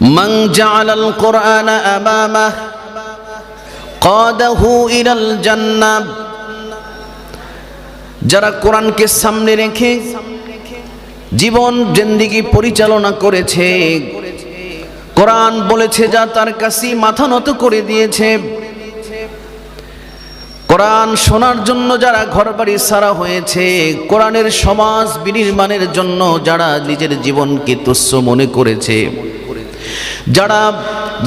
من جعل القرآن أمامه قاده إلى الجنة যারা কোরআনকে সামনে রেখে জীবন জিন্দিগি পরিচালনা করেছে কোরআন বলেছে যা তার কাছে মাথা নত করে দিয়েছে কোরআন শোনার জন্য যারা ঘরবাড়ি সারা হয়েছে কোরআনের সমাজ বিনির্মাণের জন্য যারা নিজের জীবনকে তুচ্ছ মনে করেছে যারা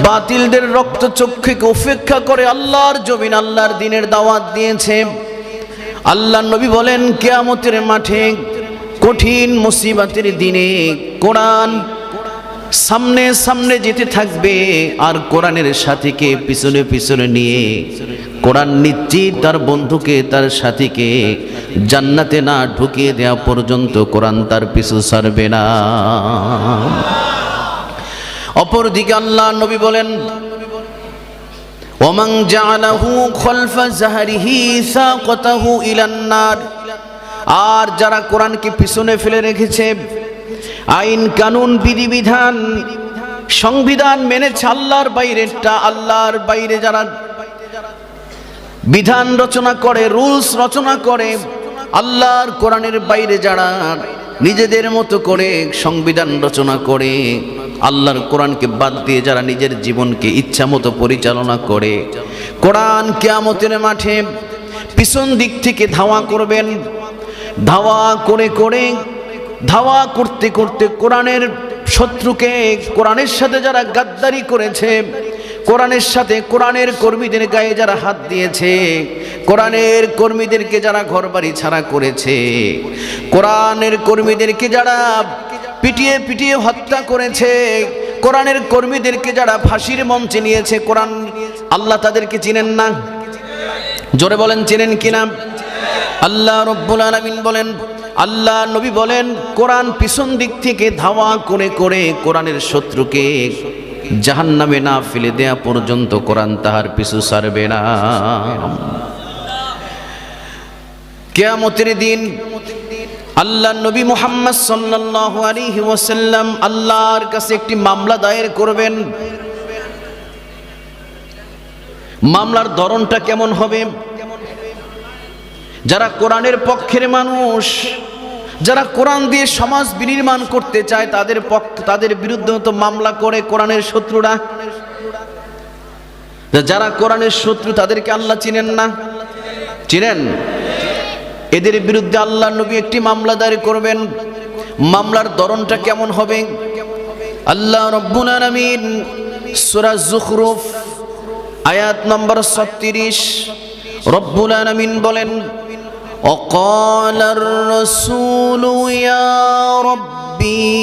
বাতিলদের রক্ত চক্ষুকে উপেক্ষা করে আল্লাহর জমিন, আল্লাহর দিনের দাওয়াত দিয়েছে আল্লাহ নবী বলেন, কেয়ামতের মাঠে কঠিন মুসিবাতের দিনে কোরআন সামনে সামনে যেতে থাকবে, আর কোরআনের সাথীকে পিছনে পিছনে নিয়ে কোরআন নিশ্চিত তার বন্ধুকে, তার সাথীকে জান্নাতে না ঢুকিয়ে দেওয়া পর্যন্ত কোরআন তার পিছু ছাড়বে না। অপরদিকে আল্লাহ নবী বলেন ওমান জাআলাহু খলফা জাহরিহি সাকাতাহু ইলান নার আর যারা কোরআনকে পিছনে ফেলে রেখেছে, আইন কানুন, বিধিবিধান, সংবিধান মেনেছে আল্লাহর বাইরেরটা আল্লাহর বাইরে যারা বিধান রচনা করে, রুলস রচনা করে, আল্লাহর কোরআনের বাইরে যারা নিজেদের মতো করে সংবিধান রচনা করে আল্লাহর কোরআনকে বাদ দিয়ে যারা নিজের জীবনকে ইচ্ছা মতো পরিচালনা করে। কোরআন কেয়ামতের মাঠে পিছন দিক থেকে ধাওয়া করবেন। ধাওয়া করে করে, ধাওয়া করতে করতে কোরআনের শত্রুকে, কোরআনের সাথে যারা গাদ্দারি করেছে, কোরআনের সাথে কোরআনের কর্মীদের গায়ে যারা হাত দিয়েছে, কোরআনের কর্মীদেরকে যারা ঘরবাড়ি ছাড়া করেছে, কোরআনের কর্মীদেরকে যারা পিটিয়ে পিটিয়ে হত্যা করেছে। কোরআনের কর্মীদেরকে যারা ফাঁসির মঞ্চে নিয়েছে, কোরআন আল্লাহ তাদেরকে চিনেন না? জোরে বলেন, চিনেন কিনা আল্লাহ রব্বুল আলমিন বলেন, আল্লাহ নবী বলেন, কোরআন পিছন দিক থেকে ধাওয়া করে করে কোরআনের শত্রুকে জাহান নামে না ফেলে দেয়া পর্যন্ত কোরআন তাহার পিছু সারবে না। কেয়ামতের দিন আল্লাহ নবী মোহাম্মদ সাল্লাল্লাহু আলাইহি ওয়াসাল্লাম আল্লাহর কাছে একটি মামলা দায়ের করবেন। মামলার ধরনটা কেমন হবে? যারা কোরআনের পক্ষের মানুষ, যারা কোরআন দিয়ে সমাজ বিনির্মাণ করতে চায়, তাদের পক্ষ তাদের বিরুদ্ধে তো মামলা করে কোরআনের শত্রুরা। যারা কোরআনের শত্রু, তাদেরকে আল্লাহ চিনেন না? চিনেন? এদের বিরুদ্ধে আল্লাহ নবী একটি মামলা দায়ের করবেন মামলার ধরনটা কেমন হবে আল্লাহ রব্বুল আলামিন সূরা জুখরুফ আয়াত নম্বর 36 রব্বুল আলামিন বলেন وقال الرسول يا ربي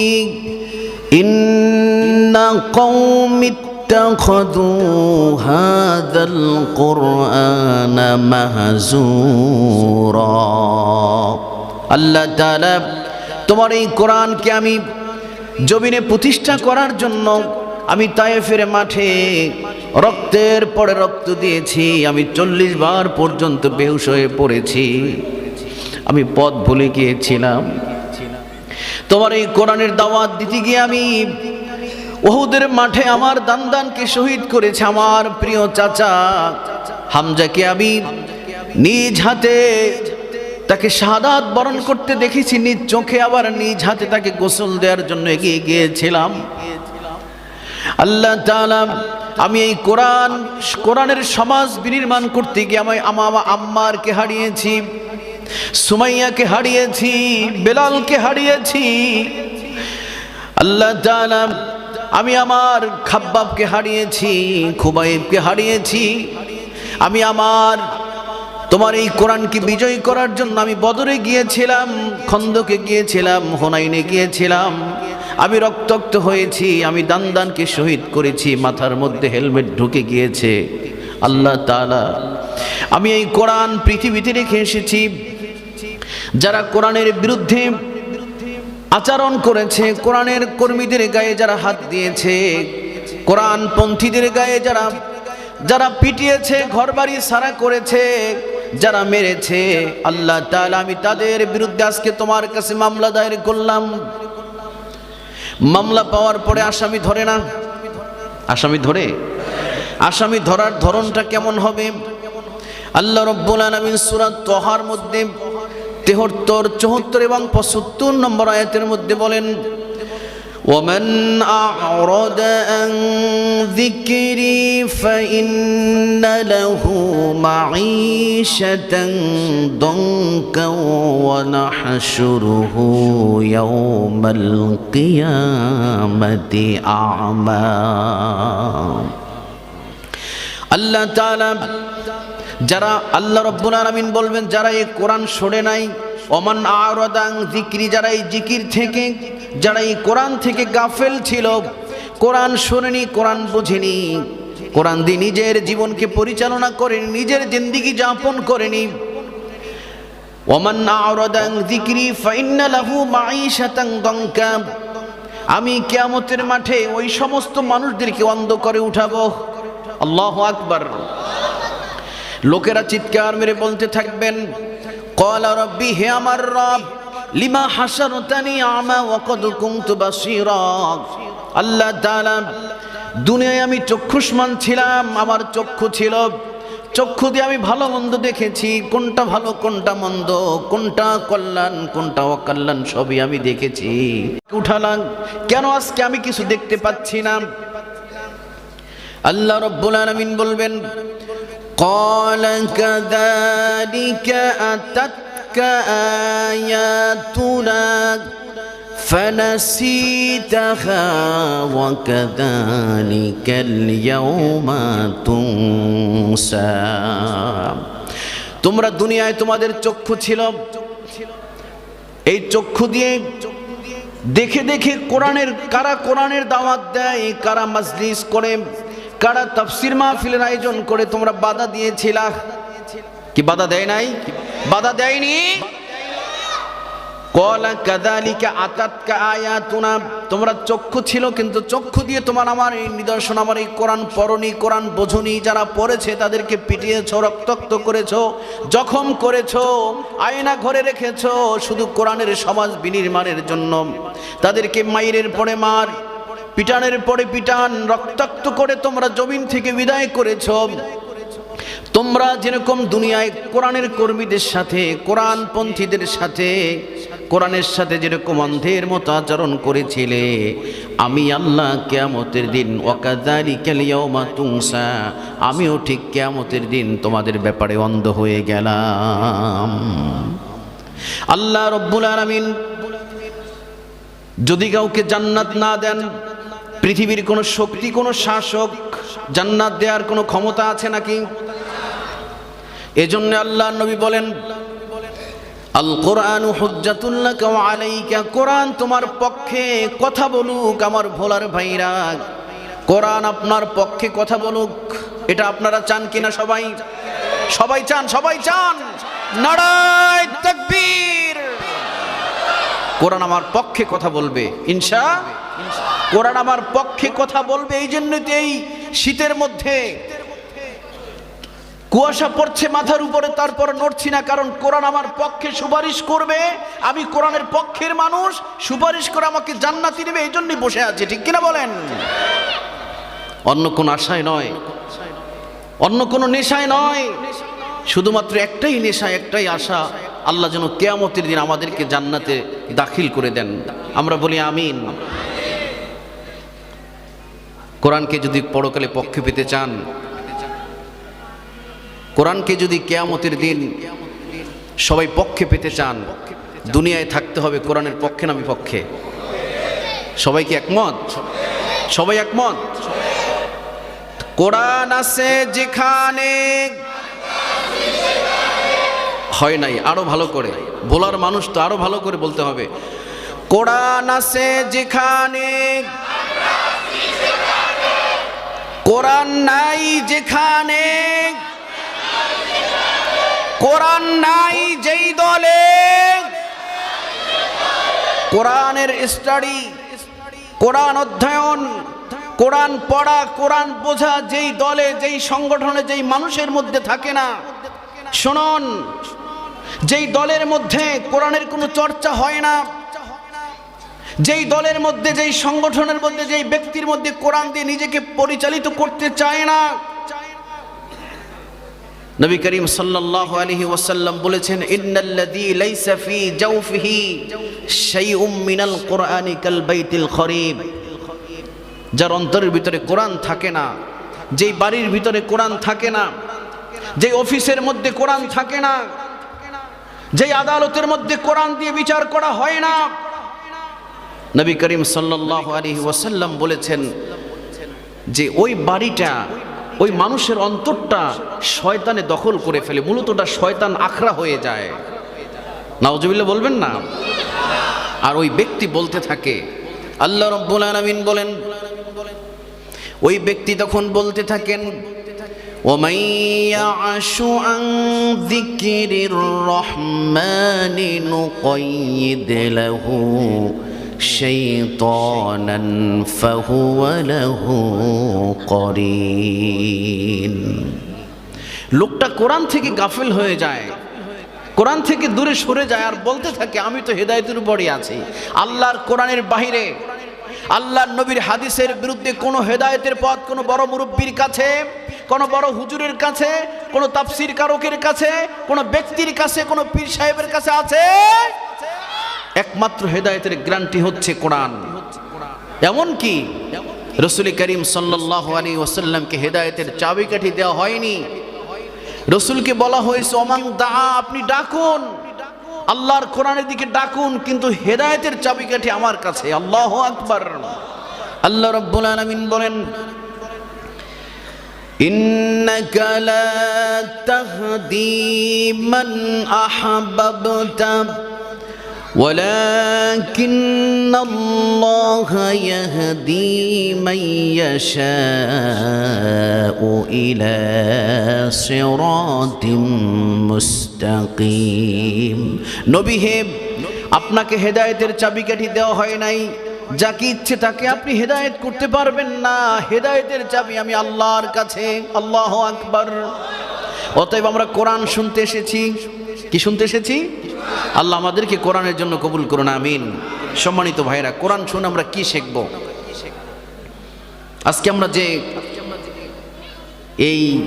إن قوم اتخذوا هذا القرآن مهزورا আল্লাহ তাআলা তোমার এই কোরআনকে আমি জমিনে প্রতিষ্ঠা করার জন্য আমি তায়েফের মাঠে রক্তের পরে রক্ত দিয়েছি আমি চল্লিশ বার পর্যন্ত বেহুশ হয়ে পড়েছি আমি পথ ভুলে গিয়েছিলাম তোমার এই কোরআনের দাওয়াত দিতে গিয়ে আমি ওহুদের মাঠে আমার দানদানকে শহীদ করেছে আমার প্রিয় চাচা হামজাকে আমি নিজ হাতে তাকে শাহাদাত বরণ করতে দেখেছি, নিজ চোখে আবার নিজ হাতে তাকে গোসল দেওয়ার জন্য এগিয়ে গিয়েছিলাম। আল্লাহ আমি এই কোরআন, কোরআনের সমাজ বিনির্মাণ করতে গিয়ে আমি আমার আম্মারকে হারিয়েছি, সুমাইয়াকে হারিয়েছি, বেলালকে হারিয়েছি। আল্লাহ তাআলা আমি আমার খাব্বাবকে হারিয়েছি, খুবাইবকে হারিয়েছি। আমি আমার, তোমার এই কোরআনকে বিজয় করার জন্য আমি বদরে গিয়েছিলাম, খন্দকে গিয়েছিলাম, হোনাইনে গিয়েছিলাম। আমি রক্তাক্ত হয়েছি, আমি দান দানকে শহীদ করেছি, মাথার মধ্যে হেলমেট ঢুকে গিয়েছে। আল্লাহ তাআলা, আমি এই কোরআন পৃথিবীতে রেখে এসেছি। যারা কোরআনের বিরুদ্ধে আচরণ করেছে, কোরআনের কর্মীদের গায়ে যারা হাত দিয়েছে, কোরআন পন্থীদের গায়ে যারা যারা পিটিয়েছে, ঘরবাড়ি সারা করেছে, যারা মেরেছে, আল্লাহ তাআলা, আমি তাদের বিরুদ্ধে আজকে তোমার কাছে মামলা দায়ের করলাম। মামলা পাওয়ার পরে আসামি ধরে না? আসামি ধরে? আসামি ধরার ধরনটা কেমন হবে? আল্লাহ রব্বুল আলমিন সুরাত তহার মধ্যে তেহত্তর চৌহত্তর এবং পঁচাত্তর নম্বর আয়াতের মধ্যে বলেন ومن أعرض عن ذكري فإن له معيشة ضنكا ونحشره يوم القيامة أعمى আল্লাহ তাআলা যারা আল্লাহ রব্বুল আলামিন বলবেন, যারা এই কোরআন শোনে নাই অমান আরদাং জিক্রি যারা এই জিকির থেকে, যারা এই কোরআন থেকে গাফেল ছিল, কোরআন শোনেনি, কোরআন বোঝেনি, কোরআন দিয়ে নিজের জীবনকে পরিচালনা করেনি, নিজের জিন্দিগি যাপন করেনি। ওমান আরদাং জিক্রি ফাইন্না লাহু মাঈশাতান দঙ্কা, আমি কিয়ামতের মাঠে ওই সমস্ত মানুষদেরকে অন্ধ করে উঠাবো। আল্লাহ আকবার। লোকেরা চিৎকার মেরে বলতে থাকবেন, কলা রব্বি, হে আমার রব, লিমা হাসারতানি আমা ওয়াকদ কুনতু বাসীরা? আল্লাহ তাআলা, দুনিয়ায় আমি চক্ষুষ্মান ছিলাম, আমার চক্ষু ছিল, চক্ষু দিয়ে আমি ভালো মন্দ দেখেছি, কোনটা ভালো, কোনটা মন্দ, কোনটা কল্যাণ, কোনটা অকল্যাণ, সবই আমি দেখেছি। উঠালাম, কেন আজকে আমি কিছু দেখতে পাচ্ছি না? আল্লাহ রব্বুল আলামিন বলবেন قال كذلك أتتك آياتنا فنسيتها وكذلك اليوم تنسى তোমরা দুনিয়ায় তোমাদের চক্ষু ছিল এই চক্ষু দিয়ে দেখে দেখে কোরআনের কারা কোরআনের দাওয়াত দেয় কারা মজলিস করে কারা তাফসির মাহফিলের আয়োজন করে তোমরা বাধা দিয়েছিলা? কি বাধা দেয় নাই? বাধা দেয়নি? কলা কাদালিকা আতাতকা আয়াতুনা। তোমরা চক্ষু ছিল কিন্তু চক্ষু দিয়ে তোমার আমার এই নিদর্শন, আমার এই কোরআন পরনি কোরআন বোঝনি। যারা পড়েছে তাদেরকে পিটিয়েছো, রক্তাক্ত করেছ, জখম করেছ, আয়না ঘরে রেখেছো। শুধু কোরআনের সমাজ বিনির্মাণের জন্য। তাদেরকে মাইরের পরে মার। পিটানের পরে পিটান, রক্তাক্ত করে তোমরা জমিন থেকে বিদায় করেছ। তোমরা যেরকম দুনিয়ায় কোরআনের কর্মীদের সাথে কোরআন পন্থীদের সাথে, কোরআনের সাথে যেরকম অন্ধের মতো আচরণ করেছিলে, আমি আল্লাহ কেয়ামতের দিন ওয়াকাদারি কালিয়াউমা তুংসা আমিও ঠিক কেয়ামতের দিন তোমাদের ব্যাপারে অন্ধ হয়ে গেলাম। আল্লাহ রব্বুল আলামিন, যদি কাউকে জান্নাত না দেন পৃথিবীর কোনো শক্তি, কোনো শাসক জান্নাত দেওয়ার কোনো ক্ষমতা আছে নাকি? এজন্য আল্লাহ নবী বলেন আল কোরআন হুজ্জাতুল্লাকা ওয়া আলাইকা, কোরআন তোমার পক্ষে কথা বলুক আমার ভোলার ভাইরা। কোরআন আপনার পক্ষে কথা বলুক, এটা আপনারা চান কিনা সবাই? সবাই চান সবাই চান। নারায় তাকবীর। কোরআন আমার পক্ষে কথা বলবে, ইনশা কোরআন আমার পক্ষে কথা বলবে, এই জন্যই এই শীতের মধ্যে কুয়াশা পড়ছে মাথার উপরে, তারপর নড়ছি না, কারণ কোরআন আমার পক্ষে সুপারিশ করবে, আমি কোরআনের পক্ষের মানুষ, সুপারিশ করে আমাকে জান্নাতি দেবে, এই জন্যই বসে আছি, ঠিক কিনা বলেন? অন্য কোন আশায় নয়, অন্য কোনো নেশায় নয়, শুধুমাত্র একটাই নেশা, একটাই আশা আল্লাহ যেন কেয়ামতের দিন আমাদেরকে জান্নাতে দাখিল করে দেন। আমরা বলি আমিন। কোরআনকে যদি পরকালে পক্ষে পেতে চান, কোরআনকে যদি কেয়ামতের দিন সবাই পক্ষে পেতে চান, দুনিয়ায় থাকতে হবে কোরআনের পক্ষে না বিপক্ষে। সবাই কি একমত? সবাই একমত? কোরআন আছে যেখানে হয় নাই, আরও ভালো করে। বলার মানুষ তো আরও ভালো করে বলতে হবে। কোরআন আছে যেখানে, কোরআন নাই যেখানে, কোরআন নাই যেই দলে, কোরআনের স্টাডি, কোরআন অধ্যয়ন, কোরআন পড়া, কোরআন বোঝা যেই দলে, যেই সংগঠনে, যেই মানুষের মধ্যে থাকে না। শুনুন যেই দলের মধ্যে কোরআনের কোনো চর্চা হয় না, যেই দলের মধ্যে, যেই সংগঠনের মধ্যে, যেই ব্যক্তির মধ্যে কোরআন দিয়ে নিজেকে পরিচালিত করতে চায় না, নবী করিম সাল্লাল্লাহু আলাইহি ওয়াসাল্লাম বলেছেন, ইন্নাল্লাযী লাইসা ফি জাওফিহি শাইউম মিনাল কুরআনি কাল বাইতিল খরিব। যার অন্তরের ভিতরে কোরআন থাকে না, যেই বাড়ির ভিতরে কোরআন থাকে না, যেই অফিসের মধ্যে কোরআন থাকে না যেই আদালতের মধ্যে কোরআন দিয়ে বিচার করা হয় না। নবী করিম সাল্লাল্লাহু আলাইহি ওয়াসাল্লাম বলেছেন যে ওই বাড়িটা, ওই মানুষের অন্তরটা শয়তানে দখল করে ফেলে মূলত ওটা শয়তান আখড়া হয়ে যায়। নাওজবিল্লা বলবেন না? আর ওই ব্যক্তি বলতে থাকে, আল্লাহ রব্বুল আলামিন বলেন, ওই ব্যক্তি তখন বলতে থাকেন ومن يعش عن ذكر الرحمن نقيد له شيطانا فهو له قرين লোকটা কোরআন থেকে গাফেল হয়ে যায় কোরআন থেকে দূরে সরে যায় আর বলতে থাকে আমি তো হেদায়তের উপরই আছি আল্লাহর কোরআনের বাহিরে আল্লাহর নবীর হাদিসের বিরুদ্ধে কোনো হেদায়েতের পথ কোনো বড় মুরব্বীর কাছে কোনো বড় হুজুরের কাছে, কোনো তাফসির কারকের কাছে, কোনো ব্যক্তির কাছে, কোনো পীর সাহেবের কাছে আছে? একমাত্র হেদায়েতের গ্যারান্টি হচ্ছে কোরআন। এমন কি? রসুল করিম সাল্লাহ আলী ওসাল্লামকে হেদায়েতের চাবিকাঠি দেওয়া হয়নি। রসুলকে বলা হয়েছে অমাং দা আপনি ডাকুন। আল্লাহর কোরআনের দিকে ডাকুন, কিন্তু হেদায়েতের চাবিকাঠি আমার কাছে। আল্লাহ আকবার। আল্লাহ রব্বুল আলামিন বলেন إنك لا تهدي من أحببت ولكن الله يهدي من يشاء إلى صراط মুস্তাকিম নবী হে আপনাকে হেদায়েতের চাবিকাঠি দেওয়া হয় নাই যাকে ইচ্ছে তাকে আপনি হেদায়েত করতে পারবেন না, হেদায়েতের চাবি আমি আল্লাহর কাছে, আল্লাহ আকবর। অতএব আমরা কোরআন শুনতে এসেছি। কি শুনতে এসেছি? আল্লাহ আমাদেরকে কোরআনের জন্য কবুল করুন, আমিন। সম্মানিত ভাইরা কোরআন শুনে আমরা কি শিখব? আজকে আমরা যে এই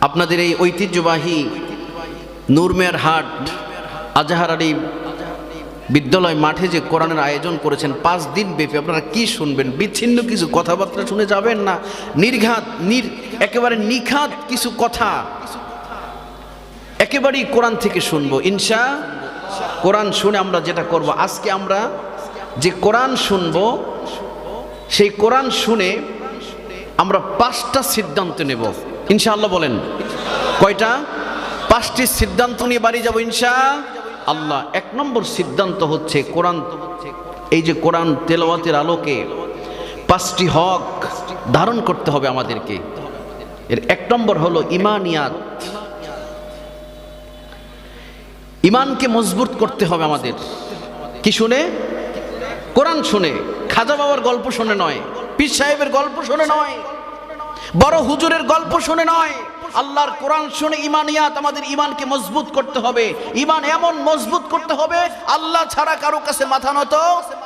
আপনাদের এই ঐতিহ্যবাহী নূরমেয়ার হাট, আজাহার আলী বিদ্যালয় মাঠে যে কোরআনের আয়োজন করেছেন, পাঁচ দিন ব্যাপী আপনারা কি শুনবেন? বিচ্ছিন্ন কিছু কথাবার্তা শুনে যাবেন না। নির্ঘাত, নির, একেবারে নিখাত কিছু কথা একেবারেই কোরআন থেকে শুনব। ইনশা, কোরআন শুনে আমরা যেটা করব, আজকে আমরা যে কোরআন শুনব, সেই কোরআন শুনে আমরা পাঁচটা সিদ্ধান্ত নেব। ইনশাআল্লাহ বলেন। কয়টা? পাঁচটি সিদ্ধান্ত নিয়ে বাড়ি যাব, ইনশা। আল্লাহ এক নম্বর সিদ্ধান্ত হচ্ছে কোরআন, এই যে কোরআন তেলাওয়াতের আলোকে পাঁচটি হক ধারণ করতে হবে আমাদেরকে। এর এক নম্বর হলো ইমানিয়াত। ইমানকে মজবুত করতে হবে আমাদের। কি শুনে? কোরআন শুনে। খাজা বাবার গল্প শুনে নয়, পীর সাহেবের গল্প শুনে নয়, বড় হুজুরের গল্প শুনে নয়। আল্লাহর কোরআন শুনে ইমানিয়াত আমাদের ইমানকে মজবুত করতে হবে। ইমান এমন মজবুত করতে হবে, আল্লাহ ছাড়া কারও কাছে মাথা নত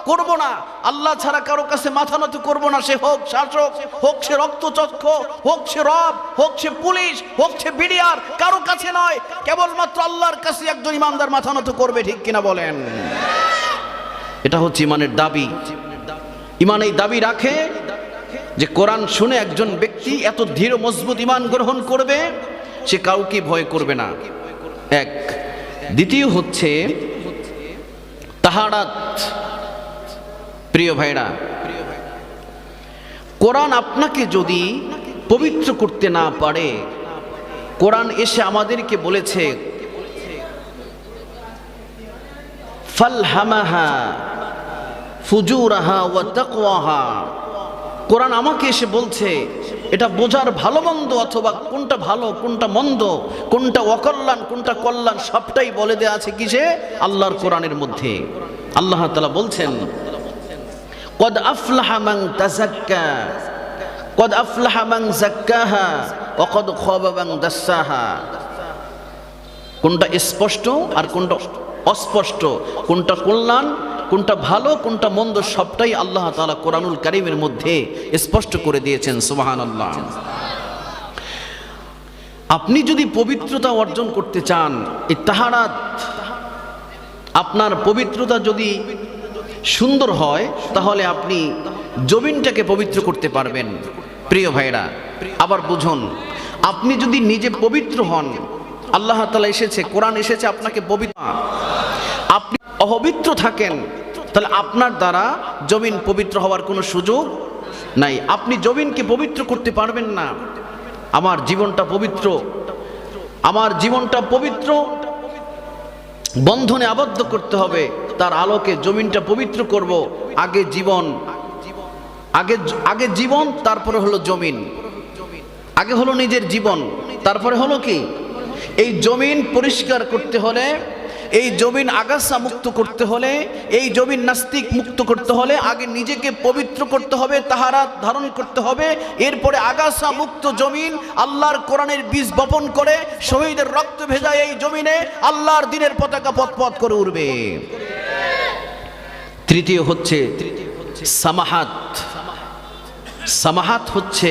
করব না। আল্লাহ ছাড়া কারও কাছে মাথা নত করব না, সে হোক শাসক, হোক সে রক্তচক্ষ, হোক সে রব, হোক সে পুলিশ, হোক সে বিডিআর, কারও কাছে নয়, কেবলমাত্র আল্লাহর কাছে একজন ইমানদার মাথা নত করবে, ঠিক কিনা বলেন? এটা হচ্ছে ইমানের দাবি। ইমান এই দাবি রাখে যে কোরআন শুনে একজন ব্যক্তি এত ধীর মজবুত ইমান গ্রহণ করবে, সে কাউকে ভয় করবে না। এক। দ্বিতীয় হচ্ছে তাহারাত। প্রিয় ভাইরা, কোরআন আপনাকে যদি পবিত্র করতে না পারে, কোরআন এসে আমাদেরকে বলেছে, ফালহামাহা, ফুজুরাহা ওয়া তাকওয়াহা। কোরআন আমাকে এসে বলছে, এটা বোঝার ভালো মন্দ অথবা কোনটা ভালো, কোনটা মন্দ, কোনটা অকল্যাণ, কোনটা কল্যাণ, সবটাই বলে দেওয়া আছে কিসে? আল্লাহর কোরআনের মধ্যে। আল্লাহ তালা বলছেন, কদ আফলাহা মান তাজাক্কা কদ আফলাহা মান জাক্কাহা ওকদ খাবা মান দাসাহা। কোনটা স্পষ্ট আর কোনটা অস্পষ্ট, কোনটা কল্যাণ কোনটা ভালো, কোনটা মন্দ সবটাই আল্লাহ তালা কোরআনুল কারীমের মধ্যে স্পষ্ট করে দিয়েছেন, সুবহানাল্লাহ। আপনি যদি পবিত্রতা অর্জন করতে চান, এই তাহারাত আপনার পবিত্রতা যদি সুন্দর হয়, তাহলে আপনি জমিনটাকে পবিত্র করতে পারবেন। প্রিয় ভাইরা আবার বুঝুন, আপনি যদি নিজে পবিত্র হন, আল্লাহ তালা এসেছে, কোরআন এসেছে আপনাকে পবিত্র অপবিত্র থাকেন, তাহলে আপনার দ্বারা জমিন পবিত্র হওয়ার কোনো সুযোগ নাই। আপনি জমিনকে পবিত্র করতে পারবেন না। আমার জীবনটা পবিত্র। আমার জীবনটা পবিত্র। বন্ধনে আবদ্ধ করতে হবে। তার আলোকে জমিনটা পবিত্র করব। আগে জীবন। আগে আগে জীবন, তারপরে হলো জমিন। আগে হলো নিজের জীবন। তারপরে হলো কি? এই জমিন পরিষ্কার করতে হলে এই জমিন আগাছা মুক্ত করতে হলে, এই জমিন নাস্তিক মুক্ত করতে হলে, আগে নিজেকে পবিত্র করতে হবে তাহারা ধারণ করতে হবে, এরপরে আগাছা মুক্ত জমিন আল্লাহর কোরআনের বীজ বপন করে, শহীদের রক্ত ভেজা এই জমিনে আল্লাহর দিনের পতাকা পথ পথ করে উঠবে তৃতীয় হচ্ছে সামাহাত। সামাহাত হচ্ছে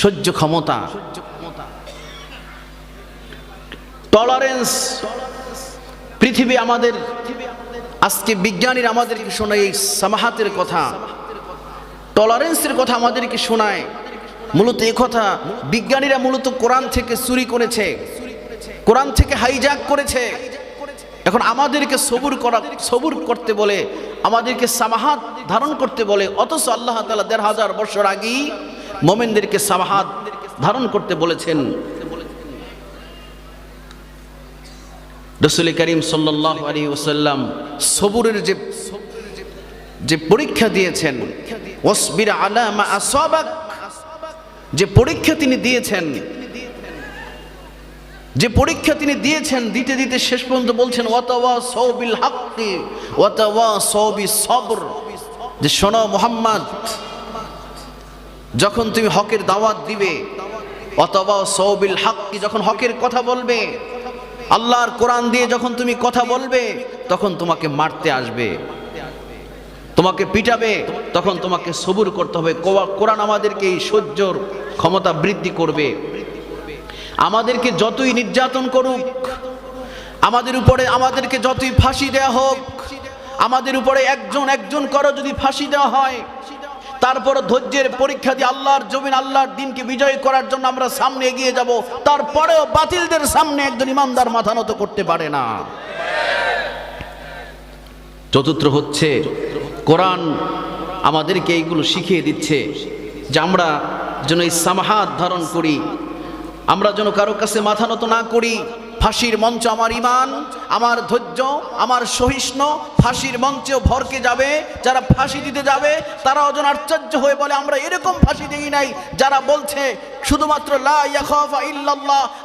সহ্য ক্ষমতা। টলারেন্স পৃথিবী আমাদের, আজকে বিজ্ঞানীরা আমাদেরকে শোনায় এই সামাহাতের কথা। টলারেন্সের কথা আমাদেরকে শোনায়। মূলত এ কথা বিজ্ঞানীরা মূলত কোরআন থেকে চুরি করেছে। কোরআন থেকে হাইজ্যাক করেছে। এখন আমাদেরকে সবুর করা, সবুর করতে বলে, আমাদেরকে সামাহাত ধারণ করতে বলে, অথচ আল্লাহ তালা দেড় হাজার বছর আগেই মোমেনদেরকে সামাহাত ধারণ করতে বলেছেন। রসুল করিম সাল্লাহ আলী ওসাল্লাম সবুরের যে যে পরীক্ষা দিয়েছেন ওসবির আলামা আসবাক, যে পরীক্ষা তিনি দিয়েছেন, যে পরীক্ষা তিনি দিয়েছেন, দিতে দিতে শেষ পর্যন্ত বলছেন, ওয়াতাওয়া সৌবিল হাক্কি, ওয়াতাওয়া সৌবি সবর। যে শোনো মোহাম্মদ, যখন তুমি হকের দাওয়াত দিবে অথবা সৌবিল হাক্কি যখন হকের কথা বলবে আল্লাহর কোরআন দিয়ে যখন তুমি কথা বলবে, তখন তোমাকে মারতে আসবে। তোমাকে পিটাবে, তখন তোমাকে সবুর করতে হবে। কোরআন আমাদেরকে এই সহ্যর ক্ষমতা বৃদ্ধি করবে। আমাদেরকে যতই নির্যাতন করুক, আমাদের উপরে আমাদেরকে যতই ফাঁসি দেওয়া হোক, আমাদের উপরে একজন একজন করো যদি ফাঁসি দেওয়া হয় তারপর ধৈর্যের পরীক্ষা দিয়ে আল্লাহর জমিন, আল্লাহর দিনকে বিজয় করার জন্য আমরা সামনে এগিয়ে যাব। তারপরেও বাতিলদের সামনে একজন ইমানদার মাথা নত করতে পারে না। চতুর্থ হচ্ছে, কোরআন আমাদেরকে এইগুলো শিখিয়ে দিচ্ছে যে আমরা যেন এই সামাহাত ধারণ করি, আমরা যেন কারও কাছে মাথা নত না করি। ফাঁসির মঞ্চ আমার ইমান আমার ধৈর্য, আমার সহিষ্ণু, ফাঁসির মঞ্চেও ভরকে যাবে, যারা ফাঁসি দিতে যাবে তারা যেন আশ্চর্য হয়ে বলে, আমরা এরকম ফাঁসি দিই নাই। যারা বলছে, শুধুমাত্র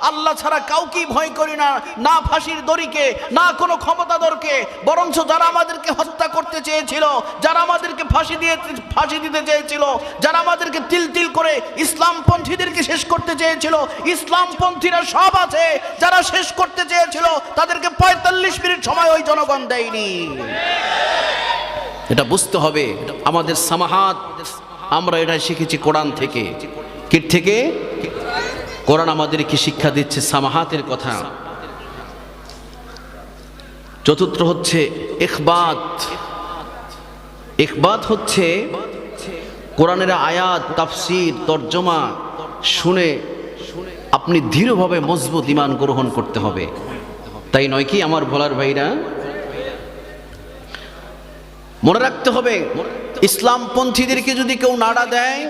আল্লাহ ছাড়া কাউকেই ভয় করি না না ফাঁসির দড়িকে, না কোনো ক্ষমতাধরকে, বরঞ্চ যারা আমাদেরকে হত্যা করতে চেয়েছিল, যারা আমাদেরকে ফাঁসি দিয়ে, ফাঁসি দিতে চেয়েছিল, যারা আমাদেরকে তিল তিল করে ইসলামপন্থীদেরকে শেষ করতে চেয়েছিল, ইসলামপন্থীরা সব আছে, যারা শেষ করতে চেয়েছিল, তাদেরকে পঁয়তাল্লিশ মিনিট সময় ওই জনগণ দেয়নি। এটা বুঝতে হবে আমাদের সামাহাত। আমরা এটা শিখেছি কোরআন থেকে। কি থেকে? কোরআন আমাদেরকে শিক্ষা দিচ্ছে সামাহাতের কথা। চতুর্থ হচ্ছে ইখবাত। ইখবাত হচ্ছে কোরআনের আয়াত, তাফসির, তর্জমা, শুনে আপনি দৃঢ়ভাবে মজবুত ইমান গ্রহণ করতে হবে। তাই নয় কি আমার ভোলার ভাইরা? মনে রাখতে হবে, ইসলামপন্থীদেরকে যদি কেউ নাড়া দেয়,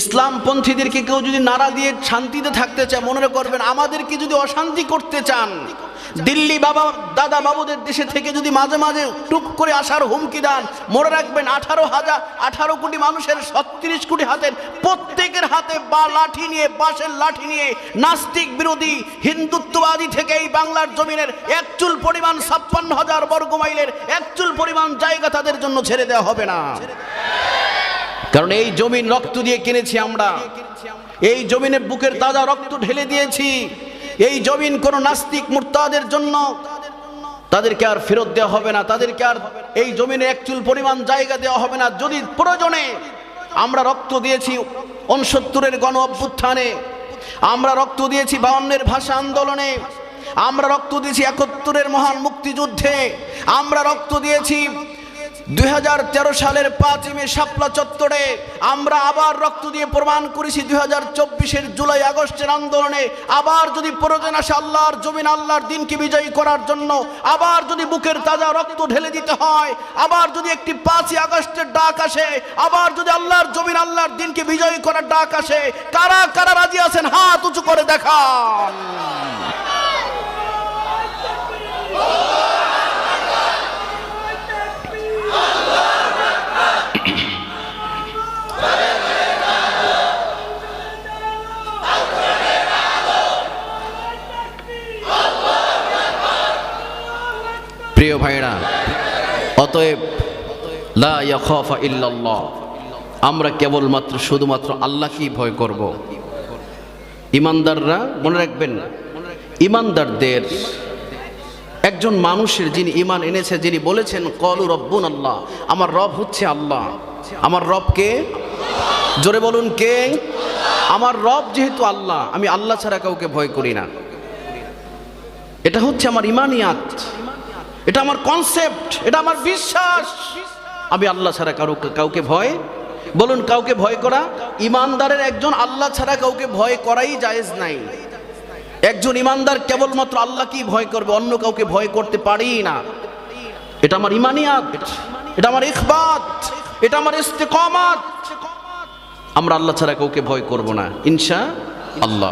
ইসলামপন্থীদেরকে কেউ যদি নাড়া দিয়ে শান্তিতে থাকতে চায়, মনে করবেন আমাদেরকে যদি অশান্তি করতে চান দিল্লি বাবা, দাদা বাবুদের দেশে থেকে যদি মাঝে মাঝে টুক করে আসার হুমকি দেন, মনে রাখবেন আঠারো হাজার, আঠারো কোটি মানুষের ছত্রিশ কোটি হাতের প্রত্যেকের হাতে বা লাঠি নিয়ে, বাঁশের লাঠি নিয়ে নাস্তিক বিরোধী হিন্দুত্ববাদী থেকে এই বাংলার জমিনের একচুল পরিমাণ ছাপ্পান্ন হাজার বর্গ মাইলের এক চুল পরিমাণ জায়গা তাদের জন্য ছেড়ে দেওয়া হবে না। কারণ এই জমিন রক্ত দিয়ে কিনেছি আমরা। এই জমিনের বুকের তাজা রক্ত ঢেলে দিয়েছি। এই জমিন কোন নাস্তিক মুরতাদের জন্য। তাদেরকে আর ফেরত দেওয়া হবে না। তাদেরকে আর এই জমিনে একচুল পরিমাণ জায়গা দেওয়া হবে না। যদি প্রয়োজনে আমরা রক্ত দিয়েছি উনসত্তরের গণ অভ্যুত্থানে, আমরা রক্ত দিয়েছি বাউন্নের ভাষা আন্দোলনে, আমরা রক্ত দিয়েছি একাত্তরের মহান মুক্তিযুদ্ধে, আমরা রক্ত দিয়েছি দুই হাজার তেরো সালের পাঁচই মে শাপলা চত্বরে আমরা আবার রক্ত দিয়ে প্রমাণ করেছি দুই হাজার চব্বিশের জুলাই আগস্টের আন্দোলনে আবার যদি প্রয়োজন আসে আল্লাহর জমিন, আল্লাহর দিনকে বিজয়ী করার জন্য, আবার যদি বুকের তাজা রক্ত ঢেলে দিতে হয়, আবার যদি একটি পাঁচই আগস্টের ডাক আসে, আবার যদি আল্লাহর জমিন, আল্লাহর দিনকে বিজয়ী করার ডাক আসে, কারা কারা রাজি আছেন? হাত উঁচু করে দেখান। প্রিয় ভাইরা অতএব আমরা কেবলমাত্র শুধুমাত্র আল্লাহকেই ভয় করব। ইমানদাররা মনে রাখবেন, ইমানদারদের একজন মানুষের যিনি ইমান এনেছে, যিনি বলেছেন, কলু রব্বুন আল্লাহ, আমার রব হচ্ছে আল্লাহ। আমার রবকে জোরে বলুন কে? আমার রব যেহেতু আল্লাহ, আমি আল্লাহ ছাড়া কাউকে ভয় করি না। এটা হচ্ছে আমার ইমানিয়াত। এটা আমার কনসেপ্ট এটা আমার বিশ্বাস। আমি আল্লাহ ছাড়া কারও কাউকে ভয় বলুন, কাউকে ভয় করা? ইমানদারের একজন আল্লাহ ছাড়া কাউকে ভয় করাই জায়েজ নাই। একজন ইমানদার কেবলমাত্র আল্লাহকেই ভয় করবে, অন্য কাউকে ভয় করতে পারি না। এটা আমার ইমানিয়াত, এটা আমার ইখবাত, এটা আমার ইস্তেকামাত। আমরা আল্লাহ ছাড়া কাউকে ভয় করব না, ইনশা আল্লাহ।